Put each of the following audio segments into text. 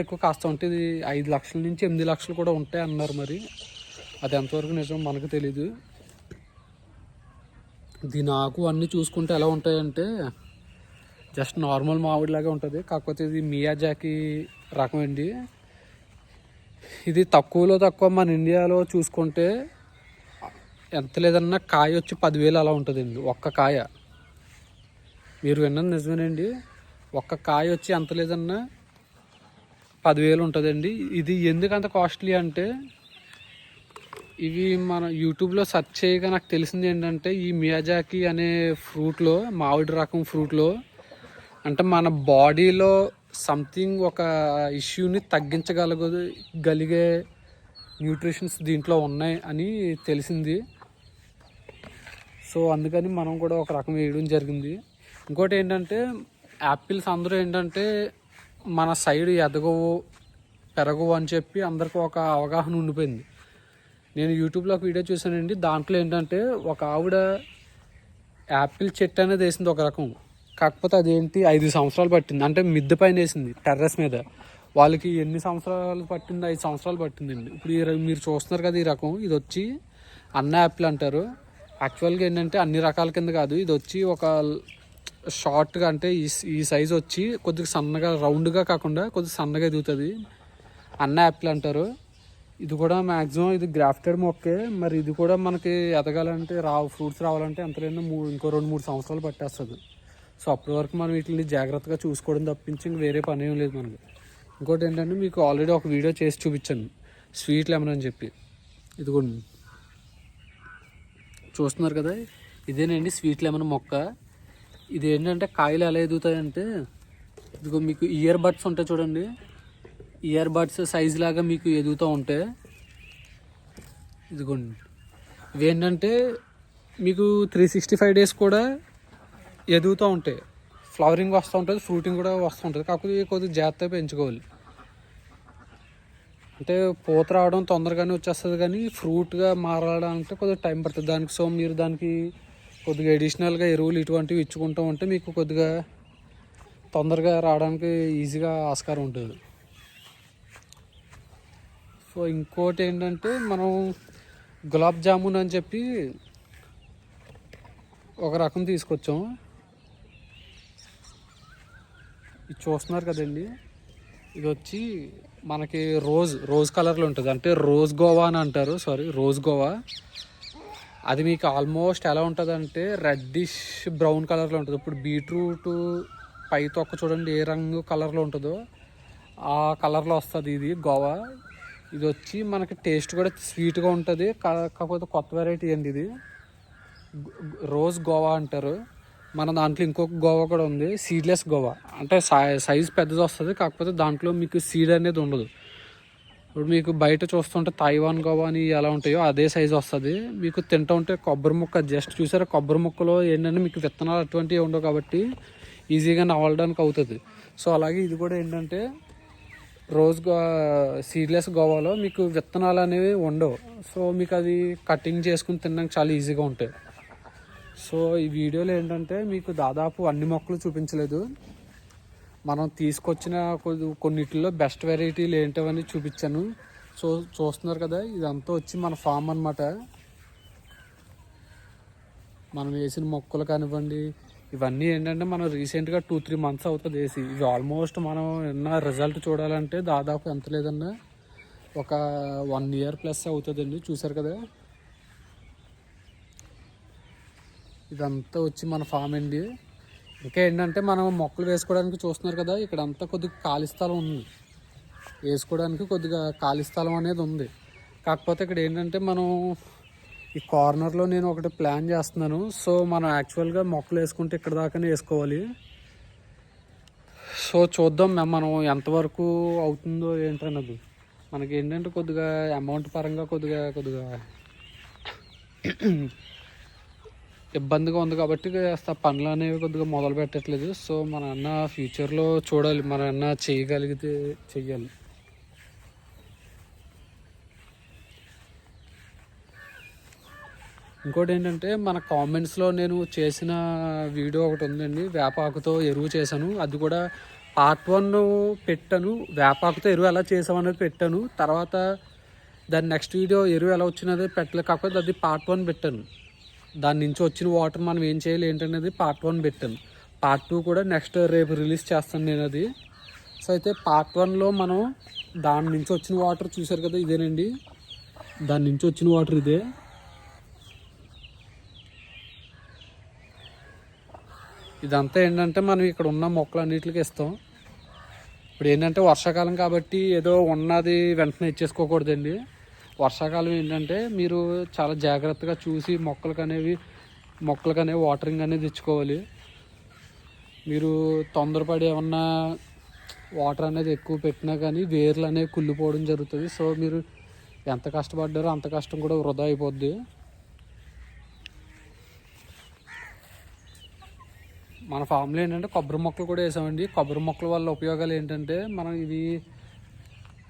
ఎక్కువ కాస్త ఉంటే ఇది ఐదు లక్షల నుంచి ఎనిమిది లక్షలు కూడా ఉంటాయి అన్నారు మరి. అది ఎంతవరకు నిజం మనకు తెలీదు. దీని ఆకు అన్నీ చూసుకుంటే ఎలా ఉంటాయంటే జస్ట్ నార్మల్ మామిడిలాగే ఉంటుంది. కాకపోతే ఇది మియాజాకి రకం అండి. ఇది తక్కువలో తక్కువ మన ఇండియాలో చూసుకుంటే ఎంత లేదన్నా కాయ వచ్చి పదివేలు అలా ఉంటుందండి ఒక్క కాయ. మీరు విన్నది నిజమేనండి. ఒక్క కాయ వచ్చి ఎంత లేదన్నా పదివేలు ఉంటుందండి. ఇది ఎందుకు అంత కాస్ట్లీ అంటే ఇవి మన యూట్యూబ్లో సెర్చ్ చేయగా నాకు తెలిసింది ఏంటంటే ఈ మియాజాకి అనే ఫ్రూట్లో మామిడి రకం ఫ్రూట్లో అంటే మన బాడీలో సంథింగ్ ఒక ఇష్యూని తగ్గించగలగ గలిగే న్యూట్రిషన్స్ దీంట్లో ఉన్నాయి అని తెలిసింది. సో అందుకని మనం కూడా ఒక రకం వేయడం జరిగింది. ఇంకోటి ఏంటంటే యాపిల్స్ అందరూ ఏంటంటే మన సైడ్ ఎదగవు పెరగవు అని చెప్పి అందరికీ ఒక అవగాహన ఉండిపోయింది. నేను యూట్యూబ్లో ఒక వీడియో చూసానండి దాంట్లో ఏంటంటే ఒక ఆవిడ యాపిల్ చెట్టు అనేది వేసింది ఒక రకం. కాకపోతే అదేంటి ఐదు సంవత్సరాలు పట్టింది. అంటే మిద్దె పైన వేసింది టెర్రస్ మీద. వాళ్ళకి ఎన్ని సంవత్సరాలు పట్టింది? ఐదు సంవత్సరాలు పట్టిందండి. ఇప్పుడు ఈ మీరు చూస్తున్నారు కదా ఈ రకం. ఇది వచ్చి అన్న యాపిల్ అంటారు. యాక్చువల్గా ఏంటంటే అన్ని రకాల కింద కాదు. ఇది వచ్చి ఒక షార్ట్గా అంటే ఈ ఈ సైజ్ వచ్చి కొద్దిగా సన్నగా రౌండ్గా కాకుండా కొద్దిగా సన్నగా ఎదుగుతుంది. అన్న యాపిల్ అంటారు. ఇది కూడా మ్యాక్సిమం ఇది గ్రాఫ్టెడ్ మొక్కే. మరి ఇది కూడా మనకి ఎదగాలంటే రావు ఫ్రూట్స్ రావాలంటే ఎంతలేనో మూడు ఇంకో రెండు మూడు సంవత్సరాలు పట్టేస్తుంది. సో అప్పటి వరకు మనం వీటిని జాగ్రత్తగా చూసుకోవడం తప్పించి ఇంక వేరే పని ఏం లేదు మనకి. ఇంకోటి ఏంటంటే మీకు ఆల్రెడీ ఒక వీడియో చేసి చూపించాను. స్వీట్ లెమన్ అని చెప్పి. ఇదిగోండి. చూస్తున్నారు కదా ఇదేనండి స్వీట్ లెమన్ మొక్క. ఇది ఏంటంటే కాయలు ఎలా ఎదుగుతాయంటే ఇదిగో మీకు ఇయర్ బడ్స్ ఉంటాయి చూడండి. ఇయర్ బడ్స్ సైజ్ లాగా మీకు ఎదుగుతూ ఉంటాయి ఇదిగోండి. ఇవి ఏంటంటే మీకు త్రీ సిక్స్టీ ఫైవ్ డేస్ కూడా ఎదుగుతూ ఉంటాయి. ఫ్లవరింగ్ వస్తూ ఉంటుంది ఫ్రూటింగ్ కూడా వస్తూ ఉంటుంది. కాకపోతే కొద్దిగా జాగ్రత్తగా పెంచుకోవాలి. అంటే పూత రావడం తొందరగానే వచ్చేస్తుంది కానీ ఫ్రూట్గా మారడానికి కొద్దిగా టైం పడుతుంది. దానికి సో మీరు దానికి కొద్దిగా అడిషనల్గా ఎరువులు ఇటువంటివి ఇచ్చుకుంటూ ఉంటే మీకు కొద్దిగా తొందరగా రావడానికి ఈజీగా ఆస్కారం ఉంటుంది. సో ఇంకోటి ఏంటంటే మనం గులాబ్ జామున్ అని చెప్పి ఒక రకం తీసుకొచ్చాం. ఇది చూస్తున్నారు కదండి. ఇది వచ్చి మనకి రోజ్ రోజ్ కలర్లో ఉంటుంది. అంటే రోజ్ గోవా అని అంటారు. సారీ రోజ్ గోవా. అది మీకు ఆల్మోస్ట్ ఎలా ఉంటుంది అంటే రెడ్డిష్ బ్రౌన్ కలర్లో ఉంటుంది. ఇప్పుడు బీట్రూట్ పై తొక్క చూడండి ఏ రంగు కలర్లో ఉంటుందో ఆ కలర్లో వస్తుంది ఇది గోవా. ఇది వచ్చి మనకి టేస్ట్ కూడా స్వీట్గా ఉంటుంది. కా- కాకపోతే కొత్త వెరైటీ అండి ఇది? రోజ్ గోవా అంటారు. మన దాంట్లో ఇంకొక గోవా కూడా ఉంది సీడ్లెస్ గోవా. అంటే సై- సైజ్ పెద్దది వస్తుంది కాకపోతే దాంట్లో మీకు సీడ్ అనేది ఉండదు. ఇప్పుడు మీకు బయట చూస్తుంటే తైవాన్ గోవా అని ఎలా ఉంటాయో అదే సైజ్ వస్తుంది. మీకు తింటూ ఉంటే కొబ్బరి ముక్క జస్ట్ చూసారా కొబ్బరి ముక్కలో ఏంటంటే మీకు విత్తనాలు అటువంటివి ఉండవు కాబట్టి ఈజీగా నవలడానికి అవుతుంది. సో అలాగే ఇది కూడా ఏంటంటే రోజ్ గో సీడ్లెస్ గోవాలో మీకు విత్తనాలు అనేవి ఉండవు. సో మీకు అది కటింగ్ చేసుకుని తినడానికి చాలా ఈజీగా ఉంటాయి. సో ఈ వీడియోలో ఏంటంటే మీకు దాదాపు అన్ని మొక్కలు చూపించలేదు. మనం తీసుకొచ్చిన కొన్నిటిలో బెస్ట్ వెరైటీలు ఏంటవని చూపించాను. సో చూస్తున్నారు కదా ఇదంతా వచ్చి మన ఫామ్ అన్నమాట. మనం వేసిన మొక్కలు కానివ్వండి ఇవన్నీ ఏంటంటే మనం రీసెంట్గా టూ త్రీ మంత్స్ అవుతుంది వేసి. ఇవి ఆల్మోస్ట్ మనం ఎన్న రిజల్ట్ చూడాలంటే దాదాపు ఎంత లేదన్నా ఒక వన్ ఇయర్ ప్లస్ అవుతుందండి. చూసారు కదా? ఇదంతా వచ్చి మన ఫామ్ అండి. ఇంకా ఏంటంటే మనం మొక్కలు వేసుకోవడానికి చూస్తున్నారు కదా ఇక్కడ అంతా కొద్దిగా ఖాళీ స్థలం ఉంది. వేసుకోవడానికి కొద్దిగా ఖాళీ స్థలం అనేది ఉంది. కాకపోతే ఇక్కడ ఏంటంటే మనం ఈ కార్నర్లో నేను ఒకటి ప్లాన్ చేస్తున్నాను. సో మనం యాక్చువల్గా మొక్కలు వేసుకుంటే ఇక్కడ దాకానే వేసుకోవాలి. సో చూద్దాం మ్యామ్ మనం ఎంతవరకు అవుతుందో ఏంటన్నది మనకి ఏంటంటే కొద్దిగా అమౌంట్ పరంగా కొద్దిగా కొద్దిగా ఇబ్బందిగా ఉంది కాబట్టి పనులు అనేవి కొద్దిగా మొదలు పెట్టట్లేదు. సో మన అన్న ఫ్యూచర్లో చూడాలి మన అన్న చేయగలిగితే చెయ్యాలి. ఇంకోటి ఏంటంటే మన కామెంట్స్లో నేను చేసిన వీడియో ఒకటి ఉందండి వేపాకుతో ఎరువు చేశాను. అది కూడా పార్ట్ వన్ పెట్టాను. వేపాకుతో ఎరువు ఎలా చేసామనేది పెట్టాను. తర్వాత దాని నెక్స్ట్ వీడియో ఎరువు ఎలా వచ్చినది పెట్టలేదు. కాకపోతే అది పార్ట్ వన్ పెట్టాను. దాని నుంచి వచ్చిన వాటర్ మనం ఏం చేయాలి ఏంటనేది పార్ట్ వన్ పెట్టాను. పార్ట్ టూ కూడా నెక్స్ట్ రేపు రిలీజ్ చేస్తాను నేను అది సో అయితే పార్ట్ వన్లో మనం దాని నుంచి వచ్చిన వాటర్ చూసారు కదా ఇదేనండి. దాని నుంచి వచ్చిన వాటర్ ఇదే. ఇదంతా ఏంటంటే మనం ఇక్కడ ఉన్న మొక్కలు అన్నిటికి ఇస్తాం. ఇప్పుడు ఏంటంటే వర్షాకాలం కాబట్టి ఏదో ఉన్నది వెంటనే ఇచ్చేసుకోకూడదండి. వర్షాకాలం ఏంటంటే మీరు చాలా జాగ్రత్తగా చూసి మొక్కలకు అనేవి మొక్కలకు అనేవి వాటరింగ్ అనేది ఇచ్చుకోవాలి మీరు తొందరపడి ఏమన్నా వాటర్ అనేది ఎక్కువ పెట్టినా కానీ వేర్లు అనేవి కుళ్ళిపోవడం జరుగుతుంది. సో మీరు ఎంత కష్టపడ్డారో అంత కష్టం కూడా వృధా అయిపోద్ది. మన ఫామ్లో ఏంటంటే కొబ్బరి మొక్కలు కూడా వేసామండి. కొబ్బరి మొక్కల వల్ల ఉపయోగాలు ఏంటంటే మనం ఇది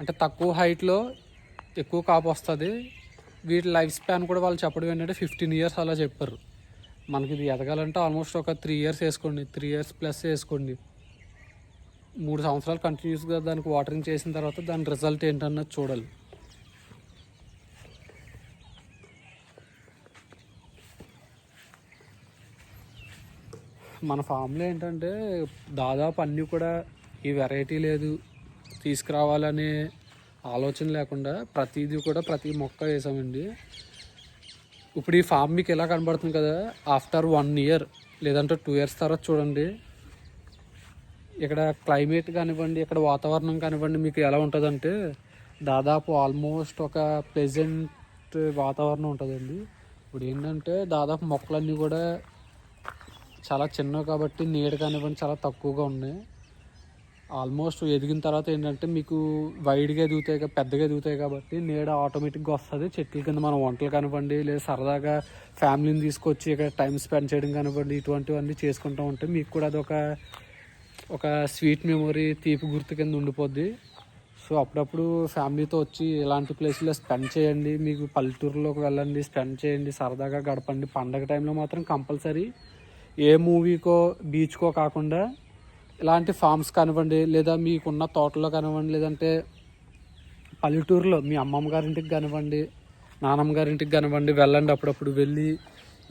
అంటే తక్కువ హైట్లో ఎక్కువ కాపు వస్తుంది. వీటి లైఫ్ స్పాన్ కూడా వాళ్ళు చెప్పడం ఏంటంటే ఫిఫ్టీన్ ఇయర్స్ అలా చెప్పారు. మనకి ఇది ఎదగాలంటే ఆల్మోస్ట్ ఒక త్రీ ఇయర్స్ వేసుకోండి. త్రీ ఇయర్స్ ప్లస్ వేసుకోండి. మూడు సంవత్సరాలు కంటిన్యూస్గా దానికి వాటరింగ్ చేసిన తర్వాత దాని రిజల్ట్ ఏంటన్నది చూడాలి. మన ఫామ్లో ఏంటంటే దాదాపు అన్నీ కూడా ఈ వెరైటీ లేదు. తీసుకురావాలనే ఆలోచన లేకుండా ప్రతిదీ కూడా ప్రతి మొక్క వేసామండి. ఇప్పుడు ఈ ఫామ్ మీకు ఎలా కనబడుతుంది కదా? ఆఫ్టర్ వన్ ఇయర్ లేదంటే టూ ఇయర్స్ తర్వాత చూడండి. ఇక్కడ క్లైమేట్ కానివ్వండి ఇక్కడ వాతావరణం కానివ్వండి మీకు ఎలా ఉంటుందంటే దాదాపు ఆల్మోస్ట్ ఒక ప్లెజెంట్ వాతావరణం ఉంటుందండి. ఇప్పుడు ఏంటంటే దాదాపు మొక్కలన్నీ కూడా చాలా చిన్నవి కాబట్టి నీడ కానివ్వండి చాలా తక్కువగా ఉన్నాయి. ఆల్మోస్ట్ ఎదిగిన తర్వాత ఏంటంటే మీకు వైడ్గా ఎదుగుతాయి పెద్దగా ఎదుగుతాయి కాబట్టి నీడ ఆటోమేటిక్గా వస్తుంది. చెట్ల కింద మనం వంటలు కానివ్వండి లేదా సరదాగా ఫ్యామిలీని తీసుకొచ్చి ఇక్కడ టైం స్పెండ్ చేయడం కానివ్వండి ఇటువంటివన్నీ చేసుకుంటూ ఉంటే మీకు కూడా అదొక ఒక స్వీట్ మెమొరీ తీపి గుర్తు కింద ఉండిపోద్ది. సో అప్పుడప్పుడు ఫ్యామిలీతో వచ్చి ఇలాంటి ప్లేస్లో స్పెండ్ చేయండి. మీకు పల్లెటూరులోకి వెళ్ళండి స్పెండ్ చేయండి సరదాగా గడపండి. పండగ టైంలో మాత్రం కంపల్సరీ ఏ మూవీకో బీచ్కో కాకుండా ఇలాంటి ఫామ్స్ కానివ్వండి లేదా మీకున్న తోటలో కానివ్వండి లేదంటే పల్లెటూరులో మీ అమ్మమ్మ గారింటికి కానివ్వండి నానమ్మ గారింటికి కానివ్వండి వెళ్ళండి అప్పుడప్పుడు వెళ్ళి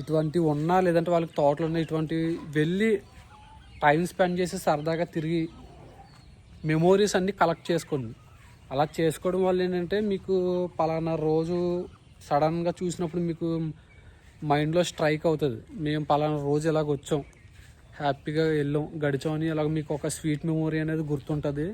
ఇటువంటి ఉన్నా లేదంటే వాళ్ళకి తోటలు ఉన్నాయి ఇటువంటి వెళ్ళి టైం స్పెండ్ చేసి సరదాగా తిరిగి మెమోరీస్ అన్నీ కలెక్ట్ చేసుకోండి. అలా చేసుకోవడం వల్ల ఏంటంటే మీకు పలానా రోజు సడన్గా చూసినప్పుడు మీకు మైండ్లో స్ట్రైక్ అవుతుంది. మేము పలానా రోజు ఇలాగ వచ్చాం. హ్యాపీగా వెళ్ళాం. గడిచామని అలాగ మీకు ఒక స్వీట్ మెమొరీ అనేది గుర్తుంటుంది.